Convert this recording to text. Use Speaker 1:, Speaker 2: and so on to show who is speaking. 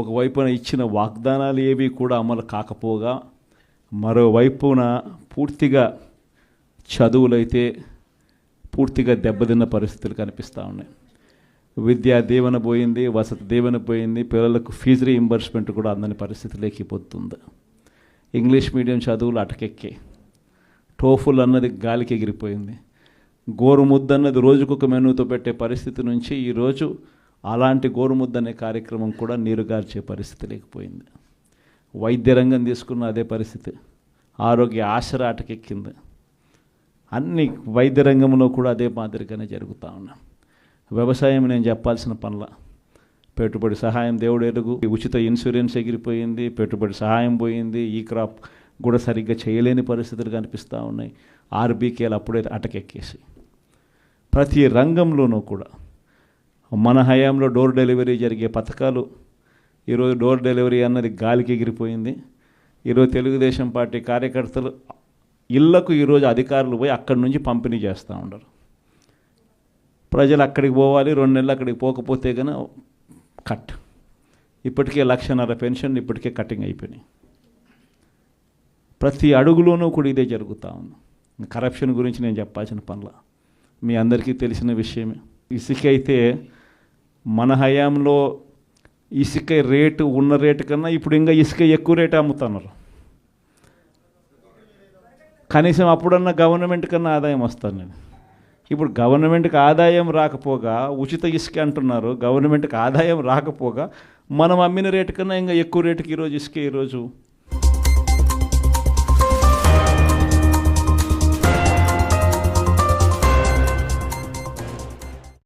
Speaker 1: ఒకవైపున ఇచ్చిన వాగ్దానాలు ఏవి కూడా అమలు కాకపోగా మరోవైపున పూర్తిగా చదువులైతే పూర్తిగా దెబ్బతిన్న పరిస్థితులు కనిపిస్తూ ఉన్నాయి. విద్యా దీవెన పోయింది వసతి దీవెన పోయింది పిల్లలకు ఫీజు రీయింబర్స్మెంట్ కూడా అందని పరిస్థితి లేకపోతుంది ఇంగ్లీష్ మీడియం చదువులు అటకెక్కే. టోఫుల్ అన్నది గాలికి ఎగిరిపోయింది. గోరుముద్ద అన్నది రోజుకొక మెనూతో పెట్టే పరిస్థితి నుంచి ఈరోజు అలాంటి గోరుముద్ద అనే కార్యక్రమం కూడా నీరుగార్చే పరిస్థితి లేకపోయింది. వైద్య రంగం తీసుకున్న అదే పరిస్థితి. ఆరోగ్య ఆశర అటకెక్కింది. అన్ని వైద్య రంగంలో కూడా అదే మాదిరిగానే జరుగుతూ ఉన్నాం. వ్యవసాయం నేను చెప్పాల్సిన పనుల. పెట్టుబడి సహాయం దేవుడు ఎరుగు. ఉచిత ఇన్సూరెన్స్ ఎగిరిపోయింది పెట్టుబడి సహాయం పోయింది ఈ క్రాప్ కూడా సరిగ్గా చేయలేని పరిస్థితులు కనిపిస్తూ ఉన్నాయి. ఆర్బీకేలు అప్పుడే అటకెక్కేసి. ప్రతి రంగంలోనూ కూడా మన హయాంలో డోర్ డెలివరీ జరిగే పథకాలు ఈరోజు డోర్ డెలివరీ అన్నది గాలికి ఎగిరిపోయింది. ఈరోజు తెలుగుదేశం పార్టీ కార్యకర్తలు ఇళ్ళకు ఈరోజు అధికారులు పోయి అక్కడి నుంచి పంపిణీ చేస్తూ ఉండరు. ప్రజలు అక్కడికి పోవాలి రెండు నెలలు అక్కడికి పోకపోతే కనుక కట్. ఇప్పటికే లక్షన్నర పెన్షన్ ఇప్పటికే కటింగ్ అయిపోయినాయి. ప్రతి అడుగులోనూ కూడా ఇదే జరుగుతూ ఉంది. కరప్షన్ గురించి నేను చెప్పాల్సిన పనుల. మీ అందరికీ తెలిసిన విషయమే. ఇసుక అయితే మన హయాంలో ఇసుక రేటు ఉన్న రేటు కన్నా ఇప్పుడు ఇంకా ఇసుక ఎక్కువ రేటు అమ్ముతున్నారు. కనీసం అప్పుడన్నా గవర్నమెంట్ కన్నా ఆదాయం వస్తాను నేను ఇప్పుడు గవర్నమెంట్కి ఆదాయం రాకపోగా ఉచిత ఇసుక అంటున్నారు గవర్నమెంట్కి ఆదాయం రాకపోగా మనం అమ్మిన రేటు కన్నా ఇంకా ఎక్కువ రేటుకి ఈరోజు ఇసుక ఈరోజు